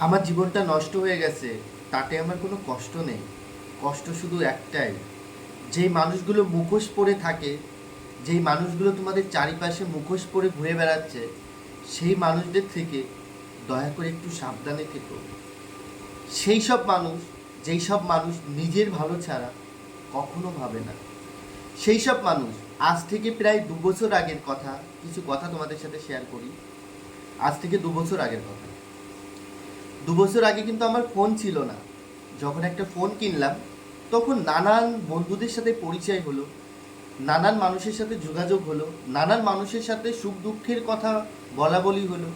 আমার জীবনটা নষ্ট হয়ে গেছে, তাতে আমার কোনো কষ্ট নেই। কষ্ট শুধু একটাই, যেই মানুষগুলো মুখোশ পরে থাকে, যেই মানুষগুলো তোমাদের চারিপাশে মুখোশ পরে ঘুরে বেড়াচ্ছে, সেই মানুষদের থেকে দয়া করে একটু সাবধানে থেকো। সেই সব মানুষ, যেই সব মানুষ নিজের ভালো ছাড়া কখনো ভাবে না। সেই সব মানুষ, আজ থেকে প্রায় দু বছর আগের কথা, কিছু কথা তোমাদের সাথে শেয়ার করি। আজ থেকে দু বছর আগের কথা। দু বছর আগে কিন্তু আমার ফোন ছিল না। যখন একটা ফোন কিনলাম, তখন নানান বন্ধুদের সাথে পরিচয় হলো, নানান মানুষের সাথে যোগাযোগ হলো, নানান মানুষের সাথে সুখ দুঃখের কথা বলা বলি হলো।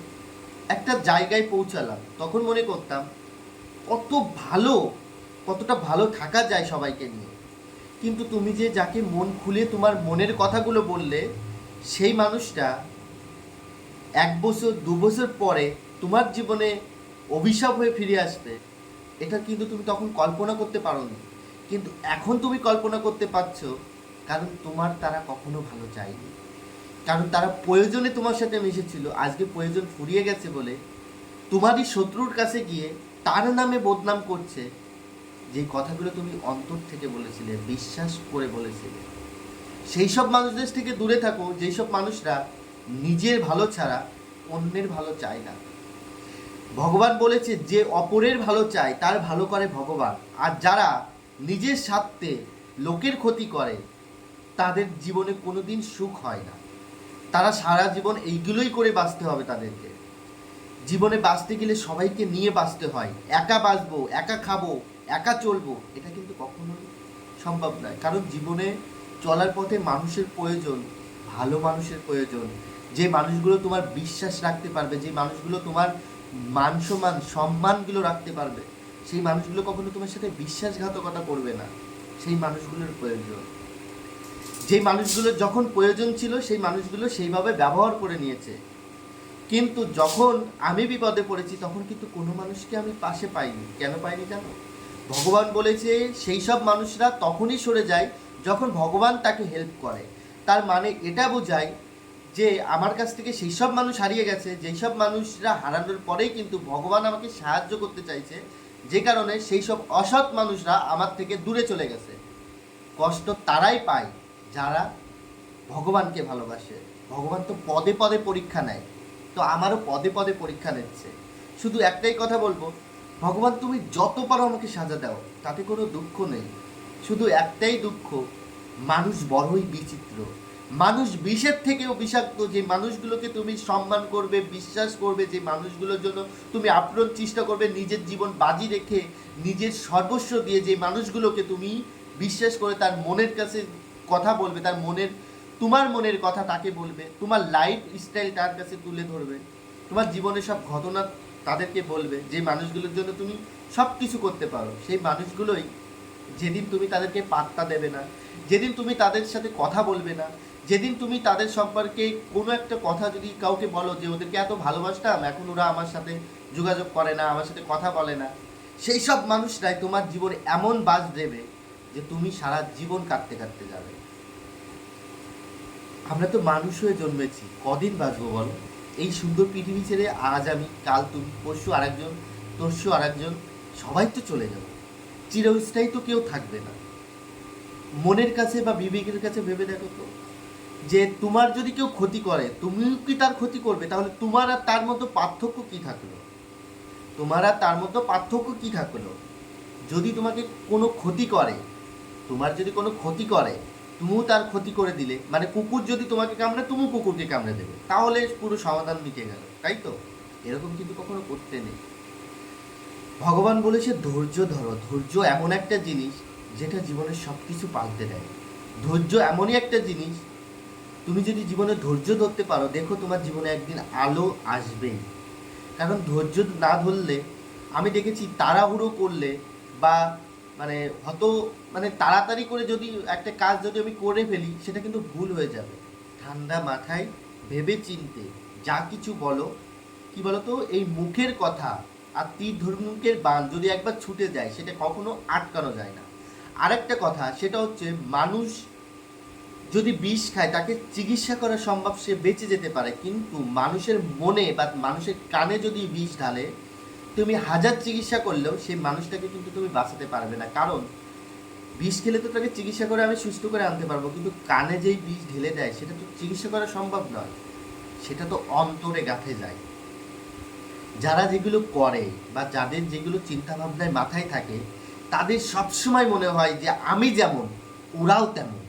একটা জায়গায় পৌঁছালাম, তখন মনে করতাম, কত ভালো, কতটা ভালো থাকা যায় সবাইকে নিয়ে। কিন্তু তুমি যে যাকে মন খুলে তোমার মনের কথাগুলো বললে, সেই মানুষটা এক বছর, দু বছর পরে তোমার জীবনে অভিশাপ হয়ে ফিরে আসবে, এটা কিন্তু তুমি তখন কল্পনা করতে পারোনি। কিন্তু এখন তুমি কল্পনা করতে পারছ, কারণ তোমার তারা কখনো ভালো চায়নি। কারণ তারা প্রয়োজনে তোমার সাথে মিশেছিল, আজকে প্রয়োজন ফুরিয়ে গেছে বলে তোমারই শত্রুর কাছে গিয়ে তার নামে বদনাম করছে, যে কথাগুলো তুমি অন্তর থেকে বলেছিলে, বিশ্বাস করে বলেছিলে। সেই সব মানুষদের থেকে দূরে থাকো, যেই সব মানুষরা নিজের ভালো ছাড়া অন্যের ভালো চায় না। ভগবান বলেছে, যে অপরের ভালো চায়, তার ভালো করে ভগবান। আর যারা নিজের স্বার্থে লোকের ক্ষতি করে, তাদের জীবনে কোনোদিন সুখ হয় না। তারা সারা জীবন এইগুলোই করে বাঁচতে হবে তাদেরকে। জীবনে বাঁচতে গেলে সবাইকে নিয়ে বাঁচতে হয়। একা বাঁচবো, একা খাব, একা চলবো, এটা কিন্তু কখনোই সম্ভব নয়। কারণ জীবনে চলার পথে মানুষের প্রয়োজন, ভালো মানুষের প্রয়োজন। যে মানুষগুলো তোমার বিশ্বাস রাখতে পারবে, যে মানুষগুলো তোমার মান সম্মান সম্মানগুলো রাখতে পারবে। সেই মানুষগুলো কখনো তোমার সাথে বিশ্বাসঘাতকতা করবে না। সেই মানুষগুলোর প্রয়োজন। যে মানুষগুলো যখন প্রয়োজন ছিল, সেই মানুষগুলো সেইভাবে ব্যবহার করে নিয়েছে। কিন্তু যখন আমি বিপদে পড়েছি, তখন কিন্তু কোনো মানুষকে আমি পাশে পাইনি। কেন পাইনি জানো? ভগবান বলেছে, সেই সব মানুষরা তখনই সরে যায় যখন ভগবান তাকে হেল্প করে। তার মানে এটা বোঝায় যে আমার কাছ থেকে সেই সব মানুষ হারিয়ে গেছে যেই সব মানুষরা হারানোর পরেই কিন্তু ভগবান আমাকে সাহায্য করতে চাইছে, যে কারণে সেই সব অসৎ মানুষরা আমার থেকে দূরে চলে গেছে। কষ্ট তারাই পায় যারা ভগবানকে ভালোবাসে। ভগবান তো পদে পদে পরীক্ষা নেয়, তো আমারও পদে পদে পরীক্ষা নিচ্ছে। শুধু একটাই কথা বলব, ভগবান তুমি যত পারো আমাকে সাজা দাও, তাতে কোনো দুঃখ নেই। শুধু একটাই দুঃখ, মানুষ বড়ই বিচিত্র। মানুষ বিষের থেকেও বিষাক্ত, যে মানুষগুলোকে তুমি সম্মান করবে, বিশ্বাস করবে, যে মানুষগুলোর জন্য তুমি আপ্রাণ চেষ্টা করবে নিজের জীবন বাজি রেখে নিজের সর্বস্ব দিয়ে যে মানুষগুলোকে তুমি বিশ্বাস করে তার মনের কাছে কথা বলবে, তার মনের, তোমার মনের কথা তাকে বলবে, তোমার লাইফ স্টাইল তার কাছে তুলে ধরবে, তোমার জীবনের সব ঘটনা তাদেরকে বলবে, যে মানুষগুলোর জন্য তুমি সব কিছু করতে পারো। সেই মানুষগুলোই যেদিন তুমি তাদেরকে পাত্তা দেবে না, যেদিন তুমি তাদের সাথে কথা বলবে না যেদিন তুমি তাদের সম্পর্কে কোনো একটা কথা যদি কাউকে বলো যে ওদেরকে এত ভালোবাসতাম, এখন ওরা আমার সাথে যোগাযোগ করে না, আমার সাথে কথা বলে না, সেই সব মানুষরাই তোমার জীবনে এমন বাস দেবে যে তুমি সারা জীবন কাটতে কাটতে যাবে। আমরা তো মানুষ হয়ে জন্মেছি, কদিন বাঁচবো বলো? এই সুন্দর পৃথিবী ছেড়ে আজ আমি, কাল তুমি, পরশু আরেকজন তরশু আরেকজন, সবাই তো চলে যাবে। চিরস্থায়ী তো কেউ থাকবে না। মনের কাছে বা বিবেকের কাছে ভেবে দেখো তো। যে তোমার যদি কেউ ক্ষতি করে, তুমিও কি তার ক্ষতি করবে? তাহলে তোমার আর তার মতো পার্থক্য কি থাকল? তোমার আর তার মতো পার্থক্য কি থাকল? যদি তোমাকে কোনো ক্ষতি করে, তোমার যদি কোনো ক্ষতি করে, তুমিও তার ক্ষতি করে দিলে। মানে কুকুর যদি তোমাকে কামড়ে, তুমিও কুকুরকে কামড়ে দেবে। তাহলে পুরো সমাধান মিটে গেল, তাই তো? এরকম কিন্তু কখনো করতে নেই। ভগবান বলেছে, ধৈর্য ধরো। ধৈর্য এমন একটা জিনিস, যেটা জীবনের সব কিছু পাল্টে দেয়। ধৈর্য এমনই একটা জিনিস তুমি যদি জীবনে ধৈর্য ধরতে পারো, দেখো তোমার জীবনে একদিন আলো আসবেই কারণ ধৈর্য না ধরলে, আমি দেখেছি তাড়াহুড়ো করলে বা মানে হত মানে তাড়াতাড়ি করে যদি একটা কাজ যদি আমি করে ফেলি, সেটা কিন্তু ভুল হয়ে যাবে। ঠান্ডা মাথায় ভেবে চিনতে যা কিছু বলো, কি বলো তো এই মুখের কথা আর তীর ধনুকের বান যদি একবার ছুটে যায়, সেটা কখনো আটকানো যায় না। আরেকটা কথা, সেটা হচ্ছে মানুষ যদি বিষ খায়, তাকে চিকিৎসা করা সম্ভব সে বেঁচে যেতে পারে। কিন্তু মানুষের মনে বা মানুষের কানে যদি বিষ ঢালে, তুমি হাজার চিকিৎসা করলেও সেই মানুষটাকে কিন্তু তুমি বাঁচাতে পারবে না। কারণ, বিষ খেলে তো তাকে চিকিৎসা করে আমি সুস্থ করে আনতে পারব। কিন্তু কানে যেই বিষ ঢেলে দেয়, সেটা তো চিকিৎসা করা সম্ভব নয়। সেটা তো অন্তরে গাঁথে যায়। যারা যেগুলো করে বা যাদের যেগুলো চিন্তা ভাবনায় মাথায় থাকে, তাদের সবসময় মনে হয় যে আমি যেমন, ওরাও তেমন।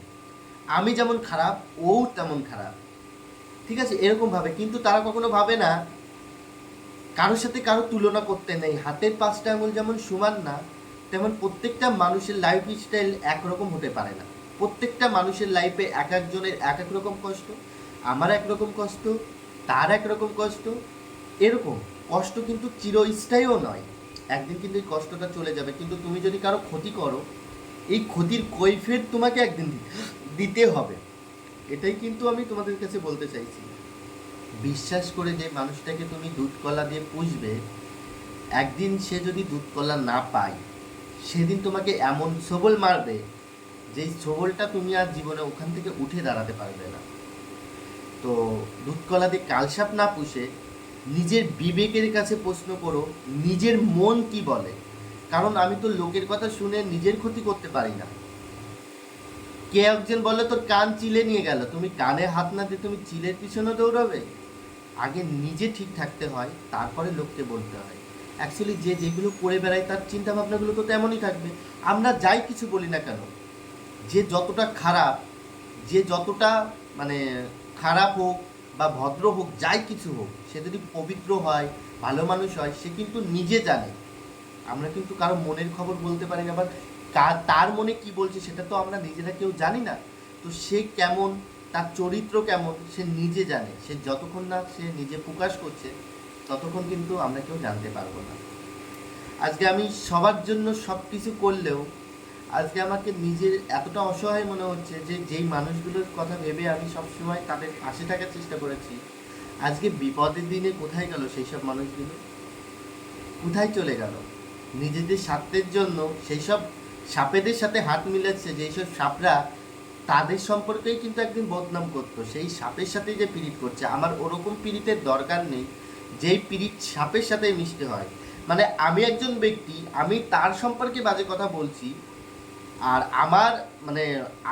আমি যেমন খারাপ ও তেমন খারাপ। ঠিক আছে? এরকম ভাবে। কিন্তু তারা কখনো ভাবে না, কারোর সাথে কারও তুলনা করতে নেই। হাতের পাঁচটা আঙুল যেমন সমান না, তেমন প্রত্যেকটা মানুষের লাইফ স্টাইল একরকম হতে পারে না। প্রত্যেকটা মানুষের লাইফে এক একজনের এক এক রকম কষ্ট, আমার একরকম কষ্ট, তার একরকম কষ্ট। এরকম। কষ্ট কিন্তু চিরস্থায়ীও নয়। একদিন কিন্তু এই কষ্টটা চলে যাবে। কিন্তু তুমি যদি কারও ক্ষতি করো এই ক্ষতির কৈফের তোমাকে একদিন দিতে হবে। এটাই কিন্তু আমি তোমাদের কাছে বলতে চাইছি। বিশ্বাস করে যে মানুষটাকে তুমি দুধ কলা দিয়ে পুষবে, একদিন সে যদি দুধ কলা না পায়, সেদিন তোমাকে এমন সবল মারবে, যেই সবলটা তুমি আর জীবনে ওখান থেকে উঠে দাঁড়াতে পারবে না। তো দুধ কলা দিয়ে কালসাপ না পুষে, নিজের বিবেকের কাছে প্রশ্ন করো, নিজের মন কি বলে? কারণ আমি তো লোকের কথা শুনে নিজের ক্ষতি করতে পারি না। কে একজন বলে তোর কান চিলে নিয়ে গেল। তুমি কানে হাত না দিয়ে তুমি চিলের পিছনে দৌড়াবে? আগে নিজে ঠিক থাকতে হয়, তারপরে লোককে বলতে হয়। অ্যাকচুয়ালি যে যেগুলো করে বেড়ায়, তার চিন্তা ভাবনাগুলো তো তেমনই থাকবে। আমরা যাই কিছু বলি না কেন, যে যতটা খারাপ, যে যতটা মানে খারাপ হোক বা ভদ্র হোক, যাই কিছু হোক, সে যদি পবিত্র হয়, ভালো মানুষ হয়, সে কিন্তু নিজে জানে। আমরা কিন্তু কারও মনের খবর বলতে পারি না কার তার মনে কি বলছে সেটা তো আমরা নিজেরা কেউ জানি না। তো সে কেমন, তার চরিত্র কেমন, সে নিজে জানে। সে যতক্ষণ না সে নিজে প্রকাশ করছে, ততক্ষণ কিন্তু আমরা কেউ জানতে পারব না। আজকে আমি সবার জন্য সব কিছু করলেও, আজকে আমাকে নিজের এতটা অসহায় মনে হচ্ছে যে যেই মানুষগুলোর কথা ভেবে আমি সবসময় তাদের পাশে থাকার চেষ্টা করেছি, আজকে বিপদের দিনে কোথায় গেল সেই সব মানুষগুলো? কোথায় চলে গেল? নিজেদের স্বার্থের জন্য সেই সব সাপেদের সাথে হাত মিলাচ্ছে যেই সব সাপরা তাদের সম্পর্কেই কিন্তু একদিন বদনাম করতো। সেই সাপের সাথে যে পিরিত করছে, আমার ওরকম পিরিতের দরকার নেই, যেই পিরিত সাপের সাথে মিশতে হয়। মানে আমি একজন ব্যক্তি, আমি তার সম্পর্কে বাজে কথা বলছি, আর আমার মানে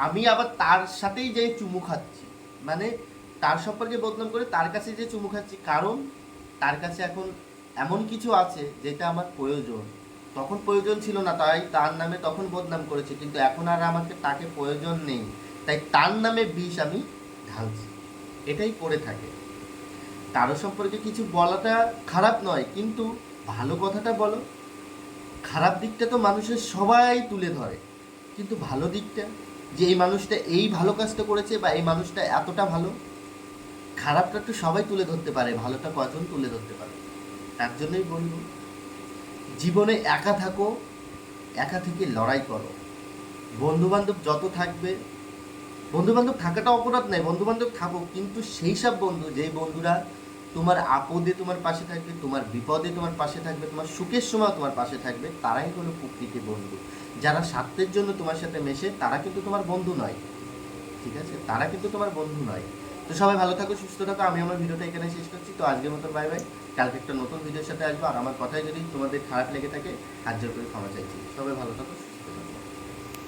আমি আবার তার সাথেই যে চুমু খাচ্ছি। মানে তার সম্পর্কে বদনাম করে তার কাছে যে চুমু খাচ্ছি। কারণ তার কাছে এখন এমন কিছু আছে, যেটা আমার প্রয়োজন। তখন প্রয়োজন ছিল না, তাই তার নামে তখন বদনাম করেছে। কিন্তু এখন আর আমাকে তাকে প্রয়োজন নেই। তাই তার নামে বিষ আমি ঢালছি। এটাই করে থাকে। কারও সম্পর্কে কিছু বলাটা খারাপ নয়, কিন্তু ভালো কথাটা বলো। খারাপ দিকটা তো মানুষের সবাই তুলে ধরে। কিন্তু ভালো দিকটা? যে এই মানুষটা এই ভালো কাজটা করেছে বা এই মানুষটা এতটা ভালো? খারাপটা তো সবাই তুলে ধরতে পারে, ভালোটা কজন তুলে ধরতে পারে? তার জন্যই বলব। জীবনে একা থাকো, একা থেকে লড়াই করো। বন্ধু বান্ধব যত থাকবে বন্ধু বান্ধব থাকাটা অপরাধ নয় বন্ধু বান্ধব থাকো, কিন্তু সেই সব বন্ধু, যেই বন্ধুরা তোমার আপদে তোমার পাশে থাকবে, তোমার বিপদে তোমার পাশে থাকবে, তোমার সুখের সময় তোমার পাশে থাকবে, তারাই হলো প্রকৃতি বন্ধু। যারা স্বার্থের জন্য তোমার সাথে মেশে, তারা কিন্তু তোমার বন্ধু নয়। ঠিক আছে? তারা কিন্তু তোমার বন্ধু নয়। তো সবাই ভালো থাকো, সুস্থ থাকো। আমি আমার ভিডিওটা এখানে শেষ করছি। তো আজকের মতো বাই বাই কালকে একটা নতুন ভিডিওর সাথে আসব। আর আমার কথায় যদি তোমাদের খারাপ লেগে থাকে, হাত জোর করে ক্ষমা চাইছি। সবাই ভালো থাকো।